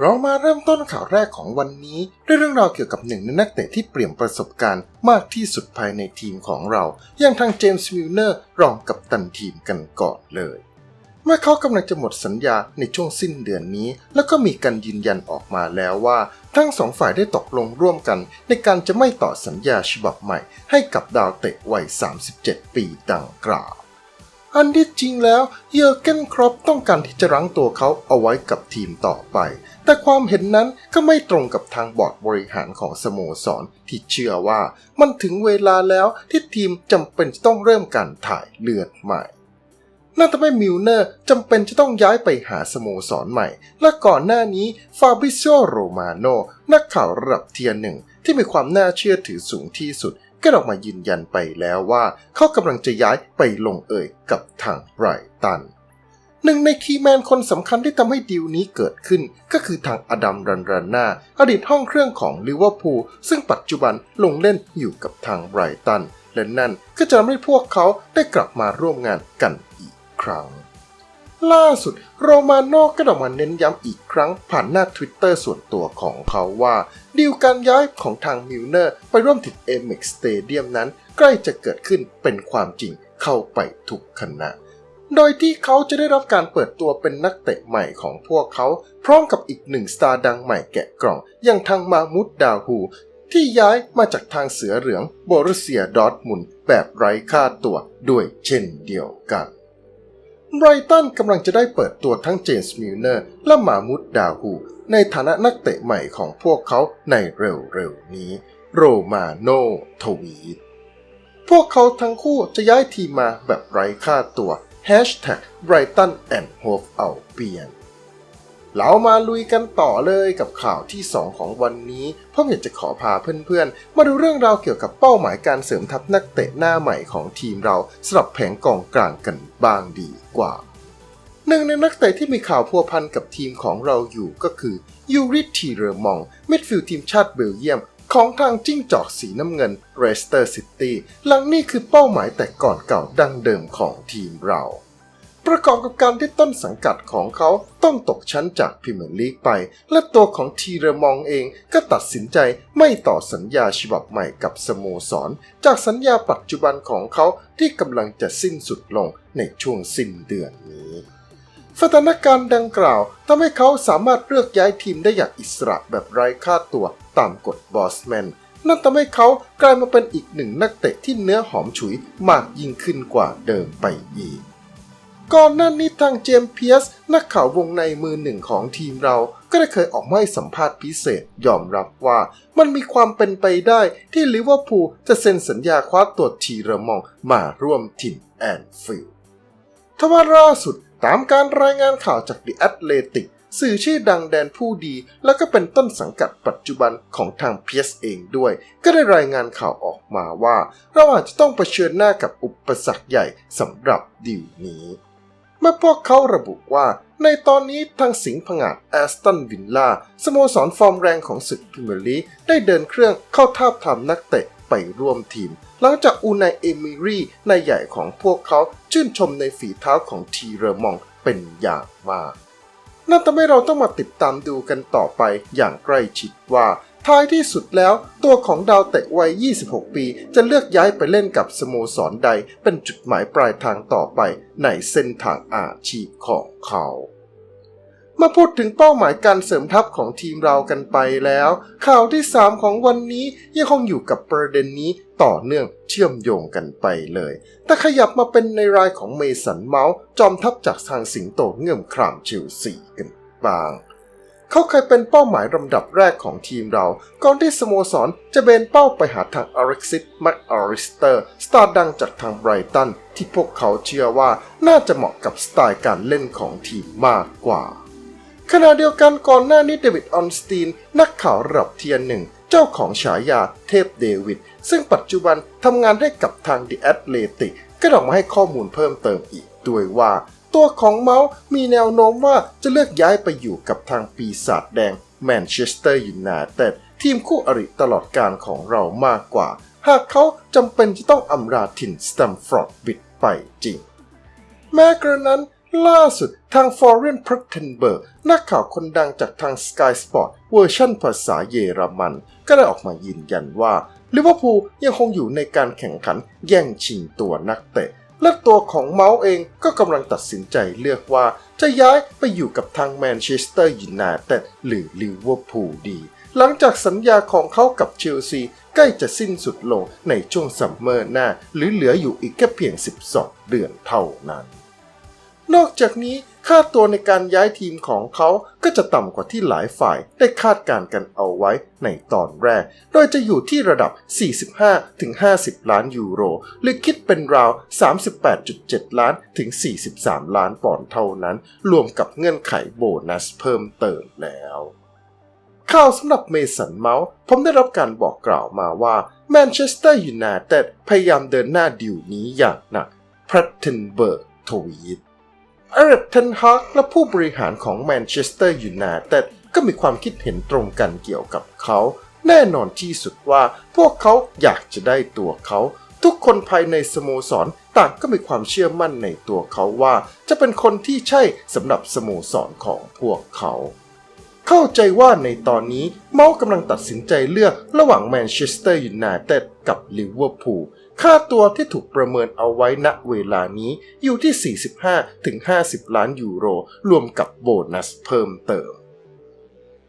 เรามาเริ่มต้นข่าวแรกของวันนี้ ด้วยเรื่องราวเกี่ยวกับหนึ่งในนักเตะที่เปลี่ยนประสบการณ์มากที่สุดภายในทีมของเรา อย่างทางเจมส์มิลเนอร์รองกับตันทีมกันก่อนเลย เมื่อเขากำลังจะหมดสัญญาในช่วงสิ้นเดือนนี้ แล้วก็มีการยืนยันออกมาแล้วว่า ทั้งสองฝ่ายได้ตกลงร่วมกัน ในการจะไม่ต่อสัญญาฉบับใหม่ ให้กับดาวเตะวัย 37 ปีดังกล่าว อันที่จริงแล้วเยอร์เกนครอปต้องการที่จะรั้งตัวเขาเอาไว้กับทีมต่อไป แต่ความเห็นนั้นก็ไม่ตรงกับทางบอร์ดบริหารของสโมสรที่เชื่อว่ามันถึงเวลาแล้วที่ทีมจำเป็นจะต้องเริ่มการถ่ายเลือดใหม่นั่นทำให้มิลเนอร์จำเป็นจะต้องย้ายไปหาสโมสรใหม่ และก่อนหน้านี้ฟาบิโซโรมาโนนักข่าวระดับเทียร์หนึ่งที่มีความน่าเชื่อถือสูงที่สุด ก็ออกมายืนยันไปแล้วว่า เขากำลังจะย้ายไปลงเอ่ยกับทางไบรตันหนึ่งในคีแมนคนสำคัญที่ทำให้ดีลนี้เกิดขึ้น ก็คือทางอดัมรันรันนาอดีตห้องเครื่องของลิเวอร์พูลซึ่งปัจจุบันลงเล่นอยู่กับทางไบรตันและนั่นก็จะทำให้พวกเขาได้กลับมาร่วมงานกันอีกครั้ง ล่าสุดโรมาโน่ก็ออกมาเน้นย้ำอีกครั้งผ่านหน้า Twitter ส่วนตัวของเขาว่า ดีลการย้ายของทางมิลเนอร์ไปร่วมถึง Amex Stadium นั้น ใกล้จะเกิดขึ้นเป็นความจริงเข้าไปทุกขณะโดยที่เขาจะได้รับการเปิดตัวเป็นนักเตะใหม่ของพวกเขา พร้อมกับอีกหนึ่งสตาร์ดังใหม่แกะกล่อง อย่างทางมามุดดาฮู ที่ย้ายมาจากทางเสือเหลืองโบรุเซียดอทมุนแบบไร้ค่าตัวด้วยเช่นเดียวกัน ไบรตันกำลังจะได้เปิดตัวทั้งเจมส์มิลเนอร์และมามุดดาฮูในฐานะนักเตะใหม่ของพวกเขาในเร็วๆนี้ โรมาโนทวีตพวกเขาทั้งคู่จะย้ายทีมมาแบบไร้ค่าตัว Hashtag Brighton and Hove Albion เรามาลุยกันต่อเลยกับข่าวที่ 2 ของวันนี้ผมอยากจะขอพาเพื่อนๆ มาดูเรื่องราวเกี่ยวกับเป้าหมายการเสริมทัพนักเตะหน้าใหม่ของทีมเราสำหรับแผงกองกลางกันบ้างดีกว่า หนึ่งในนักเตะที่มีข่าวพัวพันกับทีมของเราอยู่ก็คือยูริทีเรมองมิดฟิลด์ทีมชาติเบลเยียมของทางจิ้งจอกสีน้ำเงินเรสเตอร์ซิตี้หลังนี่คือเป้าหมายแต่ก่อนเก่าดั้งเดิมของทีมเรา ประกอบกับการที่ต้นสังกัดของเขาต้องตกชั้นจากพรีเมียร์ลีกไป และตัวของทีเรมองเองก็ตัดสินใจไม่ต่อสัญญาฉบับใหม่กับสโมสร จากสัญญาปัจจุบันของเขาที่กำลังจะสิ้นสุดลงในช่วงสิ้นเดือนนี้สถานการณ์ดังกล่าวทำให้เขาสามารถเลือกย้ายทีมได้อย่างอิสระแบบไร้ค่าตัวตามกฎบอสแมนนั่นทำให้เขากลายมาเป็นอีกหนึ่งนักเตะที่เนื้อหอมฉุยมากยิ่งขึ้นกว่าเดิมไปอีก ก่อนหน้านี้ทางเจมส์เพียสนักข่าววงในมือหนึ่งของทีมเรา ก็ได้เคยออกมาให้สัมภาษณ์พิเศษ ยอมรับว่ามันมีความเป็นไปได้ที่ลิเวอร์พูลจะเซ็นสัญญาคว้าตัวทีเรมองมาร่วมถิ่นแอนฟิลด์ทว่าล่าสุดตามการรายงานข่าวจาก The Athletic สื่อชื่อดังแดนผู้ดี แล้วก็เป็นต้นสังกัดปัจจุบันของทางเพียสเองด้วย ก็ได้รายงานข่าวออกมาว่า เราอาจจะต้องเผชิญหน้ากับอุปสรรคใหญ่สำหรับดีลนี้ เมื่อพวกเขาระบุว่าในตอนนี้ทางสิงห์ผงาดแอสตันวินล่าสโมสรฟอร์มแรงของศึกพรีเมียร์ลีกได้เดินเครื่องเข้าทาบทามนักเตะไปร่วมทีม หลังจากอูนายเอมิรีนายใหญ่ของพวกเขาชื่นชมในฝีเท้าของทีเรมองเป็นอย่างมากนั่นทำให้เราต้องมาติดตามดูกันต่อไปอย่างใกล้ชิดว่า ท้ายที่สุดแล้ว ตัวของดาวเตะวัย 26 ปี จะเลือกย้ายไปเล่นกับสโมสรใด เป็นจุดหมายปลายทางต่อไปในเส้นทางอาชีพของเขามาพูดถึงเป้าหมายการเสริมทัพของทีมเรากันไปแล้ว ข่าวที่ 3 ของวันนี้ยังคงอยู่กับประเด็นนี้ต่อเนื่องเชื่อมโยงกันไปเลย แต่ขยับมาเป็นในรายของเมสันเมาส์จอมทัพจากทางสิงโตเงื่อมครามเชลซีกันบ้าง เขาเคยเป็นเป้าหมายลำดับแรกของทีมเรา ก่อนที่สโมสรจะเบนเป้าไปหาทางอเร็กซิสแมคอาริสเตอร์ สตาร์ดังจากทางไบรตัน ที่พวกเขาเชื่อว่าน่าจะเหมาะกับสไตล์การเล่นของทีมมากกว่า ขณะเดียวกันก่อนหน้านี้เดวิดออนสตีน นักข่าวระดับเทียนหนึ่ง เจ้าของฉายาเทพเดวิด ซึ่งปัจจุบันทำงานให้กับทาง The Athletic ก็ออกมาให้ข้อมูลเพิ่มเติมอีกด้วยว่า ตัวของเมาส์มีแนวโน้มว่าจะเลือกย้ายไปอยู่กับทางปีศาจแดงแมนเชสเตอร์ยูไนเต็ดทีมคู่อริตลอดการของเรามากกว่า หากเขาจำเป็นจะต้องอำลาถิ่นสแตมฟอร์ดบิดไปจริง แม้กระนั้นล่าสุดทาง Foreign p r o t e n b e r นักข่าวคนดังจากทาง Sky Sport เวอร์ชันภาษาเยอรมัน ก็ได้ออกมายืนยันว่าลิเวอร์พูลยังคงอยู่ในการแข่งขันแย่งชิงตัวนักเตะ และตัวของเมาส์เองก็กำลังตัดสินใจเลือกว่า จะย้ายไปอยู่กับทางแมนเชสเตอร์ยูไนเต็ดหรือลิเวอร์พูลดี หลังจากสัญญาของเขากับเชลซีใกล้จะสิ้นสุดลงในช่วงซัมเมอร์หน้า หรือเหลืออยู่อีกแค่เพียง 12 เดือนเท่านั้น นอกจากนี้ ค่าตัวในการย้ายทีมของเขาก็จะต่ำกว่าที่หลายฝ่ายได้คาดการณ์กันเอาไว้ในตอนแรก โดยจะอยู่ที่ระดับ 45-50 ล้านยูโร หรือคิดเป็นราว 38.7 ล้านถึง 43 ล้านปอนด์เท่านั้น รวมกับเงื่อนไขโบนัสเพิ่มเติมแล้วข่าวสำหรับเมสันเมาส์ผมได้รับการบอกกล่าวมาว่าแมนเชสเตอร์ยูไนเต็ดพยายามเดินหน้าดิวนี้อย่างหนักพรัตเทนเบิร์กทวีต เอริกเทนฮากและผู้บริหารของแมนเชสเตอร์ยูไนเต็ดก็มีความคิดเห็นตรงกันเกี่ยวกับเขา แน่นอนที่สุดว่าพวกเขาอยากจะได้ตัวเขา ทุกคนภายในสโมสรต่างก็มีความเชื่อมั่นในตัวเขาว่า จะเป็นคนที่ใช่สำหรับสโมสรของพวกเขา เข้าใจว่าในตอนนี้เมาส์กำลังตัดสินใจเลือกระหว่างแมนเชสเตอร์ยูไนเต็ดกับลิเวอร์พูลค่าตัวที่ถูกประเมินเอาไว้ณเวลานี้อยู่ที่ 45-50 ล้านยูโร รวมกับโบนัสเพิ่มเติม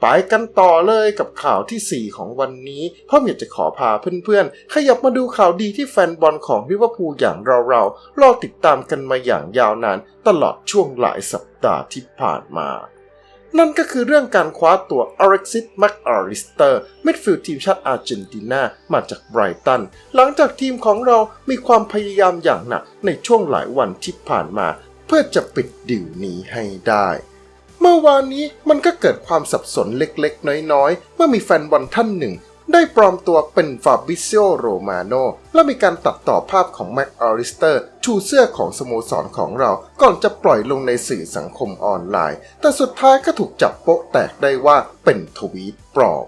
ไปกันต่อเลยกับข่าวที่ 4 ของวันนี้เพราะอยากจะขอพาเพื่อนๆ ขยับมาดูข่าวดีที่แฟนบอลของลิเวอร์พูลอย่างเราๆรอติดตามกันมาอย่างยาวนานตลอดช่วงหลายสัปดาห์ที่ผ่านมา นั่นก็คือเรื่องการคว้าตัวอเร็กซิสแมคอาริสเตอร์มิดฟิลด์ทีมชาติอาร์เจนตินามาจากไบรตัน หลังจากทีมของเรามีความพยายามอย่างหนักในช่วงหลายวันที่ผ่านมา เพื่อจะปิดดิวนี้ให้ได้เมื่อวานนี้มันก็เกิดความสับสนเล็กๆ น้อยๆ เมื่อมีแฟนบอลท่านหนึ่ง ได้ปลอมตัวเป็นฟาบิเซโอโรมาโนและมีการตัดต่อภาพของแม็กอาริสเตอร์ ชูเสื้อของสโมสรของเราก่อนจะปล่อยลงในสื่อสังคมออนไลน์ แต่สุดท้ายก็ถูกจับโป๊ะแตกได้ว่าเป็นทวีตปลอม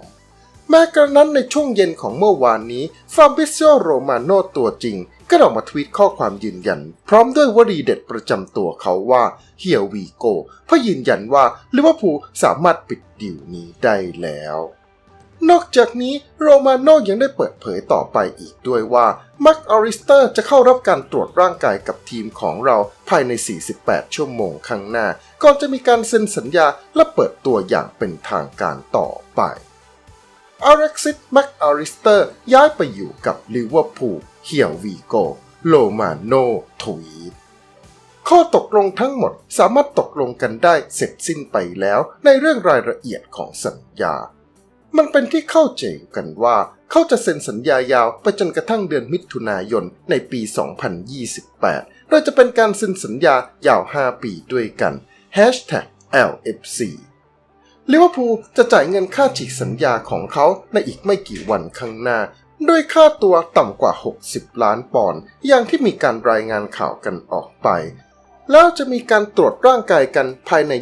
แม้กระนั้นในช่วงเย็นของเมื่อวานนี้ฟาบิเซโอโรมาโนตัวจริง ก็ออกมาทวีตข้อความยืนยัน พร้อมด้วยวลีเด็ดประจำตัวเขาว่าเฮียวีโกเพื่อยืนยันว่าลิเวอร์พูลสามารถปิดดิวนี้ได้แล้ว นอกจากนี้โรมาโนยังได้เปิดเผยต่อไปอีกด้วยว่ามักอาริสเตอร์จะเข้ารับการตรวจร่างกายกับทีมของเราภายใน 48 ชั่วโมงข้างหน้า ก่อนจะมีการเซ็นสัญญาและเปิดตัวอย่างเป็นทางการต่อไปอเร็กซิสแม็กอาริสเตอร์ย้ายไปอยู่กับลิเวอร์พูลเฮียวีโกโลมาโนทวีตข้อตกลงทั้งหมดสามารถตกลงกันได้เสร็จสิ้นไปแล้วในเรื่องรายละเอียดของสัญญา มันเป็นที่เข้าใจกันว่าเขาจะเซ็นสัญญายาวไปจนกระทั่งเดือนมิถุนายนในปี 2028 โดยจะเป็นการเซ็นสัญญายาว 5 ปีด้วยกัน LFC ลิเวอร์พูลจะจ่ายเงินค่าฉีกสัญญาของเขาในอีกไม่กี่วันข้างหน้า ด้วยค่าตัวต่ำกว่า 60 ล้านปอนด์อย่างที่มีการรายงานข่าวกันออกไป แล้วจะมีการตรวจร่างกายกันภายใน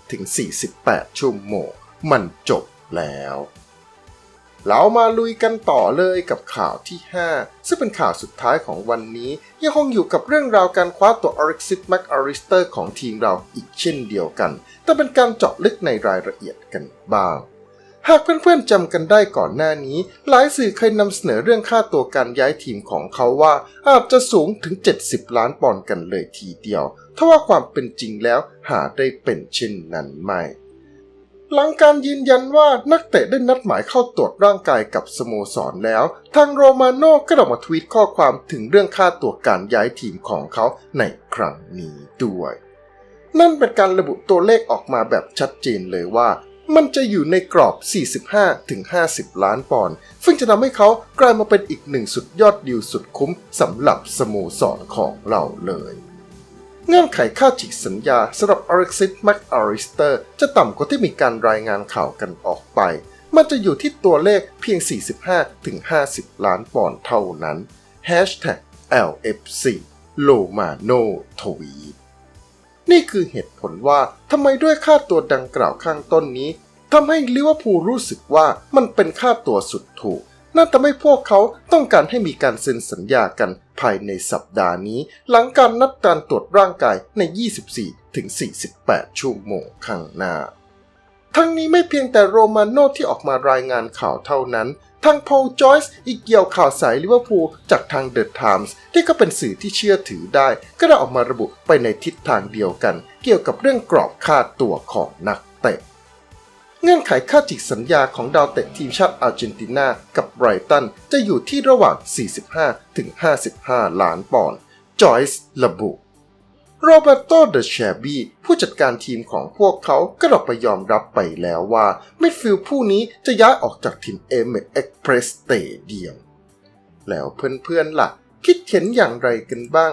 24-48 ชั่วโมง มันจบ แล้ว เรามาลุยกันต่อเลยกับข่าวที่ 5 ซึ่งเป็นข่าวสุดท้ายของวันนี้ ยังคงอยู่กับเรื่องราวการคว้าตัวอเร็กซิสแมคอาริสเตอร์ของทีมเราอีกเช่นเดียวกัน แต่เป็นการเจาะลึกในรายละเอียดกันบ้างหากเพื่อนๆจำกันได้ก่อนหน้านี้ หลายสื่อเคยนำเสนอเรื่องค่าตัวการย้ายทีมของเขาว่าอาจจะสูงถึง 70 ล้านปอนด์กันเลยทีเดียวทว่าความเป็นจริงแล้วหาได้เป็นเช่นนั้นไม่ หลังการยืนยันว่านักเตะได้นัดหมายเข้าตรวจร่างกายกับสโมสรแล้ว ทางโรมาโน่ก็ออกมาทวีตข้อความถึงเรื่องค่าตัวการย้ายทีมของเขาในครั้งนี้ด้วย นั่นเป็นการระบุตัวเลขออกมาแบบชัดเจนเลยว่า มันจะอยู่ในกรอบ 45-50 ล้านปอนด์ ซึ่งจะทำให้เขากลายมาเป็นอีกหนึ่งสุดยอดดีลสุดคุ้มสำหรับสโมสรของเราเลย เงื่อนไขค่าฉีกสัญญาสำหรับอเร็กซิสแมคอาริสเตอร์จะต่ำกว่าที่มีการรายงานข่าวกันออกไป มันจะอยู่ที่ตัวเลขเพียง 45-50 ล้านปอนด์เท่านั้น Hashtag LFC โลมาโนทวีตนี่คือเหตุผลว่าทำไมด้วยค่าตัวดังกล่าวข้างต้นนี้ทำให้ลิเวอร์พูลรู้สึกว่ามันเป็นค่าตัวสุดถูก นั่นทำให้พวกเขาต้องการให้มีการเซ็นสัญญากันภายในสัปดาห์นี้ หลังการนัดการตรวจร่างกายใน 24 ถึง 48 ชั่วโมงข้างหน้า ทั้งนี้ไม่เพียงแต่โรมาโนที่ออกมารายงานข่าวเท่านั้น ทางพอลจอยส์อีกเกี่ยวข่าวสายลิเวอร์พูลจากทางเดอะไทมส์ที่ก็เป็นสื่อที่เชื่อถือได้ ก็ได้ออกมาระบุไปในทิศทางเดียวกัน เกี่ยวกับเรื่องกรอบค่าตัวของนักเตะ เงื่อนไขค่าจิกสัญญาของดาวเตะทีมชาติอาร์เจนตินากับไบรตันจะอยู่ที่ระหว่าง 45 ถึง 55 ล้านปอนด์จอยส์ระบุโรเบโตเดเชบีผู้จัดการทีมของพวกเขาก็ออกไปยอมรับไปแล้วว่ามิดฟิลด์ผู้นี้จะย้ายออกจากทีมเอเมเอ็กเพรสเตเดียมแล้วเพื่อนๆล่ะ คิดเห็นอย่างไรกันบ้าง